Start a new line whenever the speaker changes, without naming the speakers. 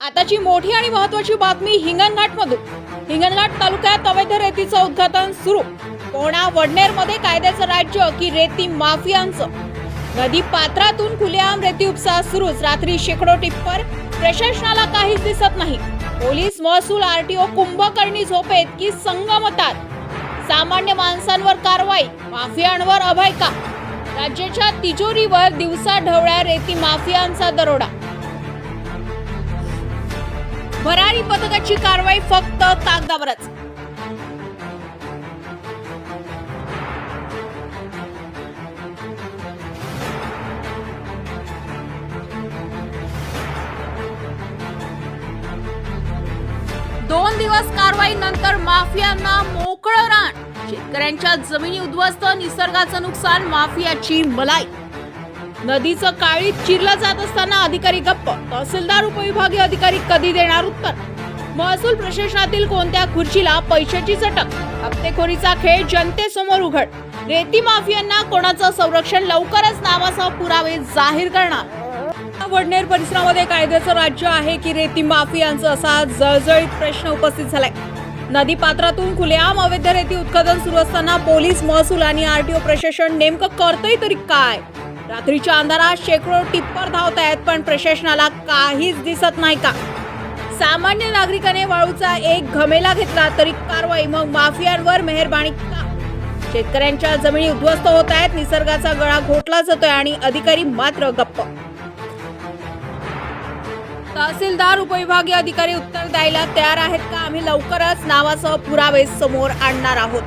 आताची मोठी आणि महत्वाची बातमी हिंगणघाटमधून. हिंगणघाट तालुक्यात अवैध रेतीचं उद्घाटन सुरू. कोणा वडनेरमध्ये कायद्याचं राज्य की रेती माफियांचं? नदी पात्रातून खुलेआम रेती उपसा सुरूच. रात्री शेकडो टिप्पर. प्रशासनाला काहीच दिसत नाही. पोलीस महसूल आरटीओ कुंभकर्णी झोपेत की संगमतात सामान्य माणसांवर कारवाई माफियांवर अभय का? राज्याच्या तिजोरीवर दिवसा ढवळ्या रेती माफियांचा दरोडा. भरारी पथकाची कारवाई फक्त कागदावरच दोन दिवस कारवाई नंतर माफियांना मोकळं रान. शेतकऱ्यांच्या जमिनी उद्ध्वस्त निसर्गाचं नुकसान माफियाची मलाई नदीचं काळीत चिरलं जात असताना अधिकारी गप्प. तहसीलदार उपविभागीय अधिकारी कधी देणार उत्तर? महसूल प्रशासनातील कोणत्या खुर्चीला पैशाची चटक? हप्तेखोरीचा खेळ जनतेसमोर उघड. रेती माफियांना कोणाचं संरक्षण लवकरच नावासह पुरावे जाहीर करणार. वडनेर परिसरामध्ये कायद्याचं राज्य आहे की रेती माफियांचं असा जळजळीत प्रश्न उपस्थित झालाय. नदी पात्रातून खुलेआम अवैध रेती उत्खनन सुरू असताना पोलीस महसूल आणि आरटीओ प्रशासन नेमकं करतंय तरी काय? रात्रीच्या अंधारात शेकडो टिप्पर धावत आहेत पण प्रशासनाला काहीच दिसत नाही का? सामान्य नागरिकाने वाळूचा एक घमेला घेतला तरी कारवाई मग माफियांवर मेहरबानी का? शेतकऱ्यांच्या जमिनी उद्ध्वस्त होत आहेत निसर्गाचा गळा घोटला जातोय आणि अधिकारी मात्र गप्प. तहसीलदार उपविभागीय अधिकारी उत्तर द्यायला तयार आहेत का? आम्ही लवकरच नावासह पुरावे समोर आणणार आहोत.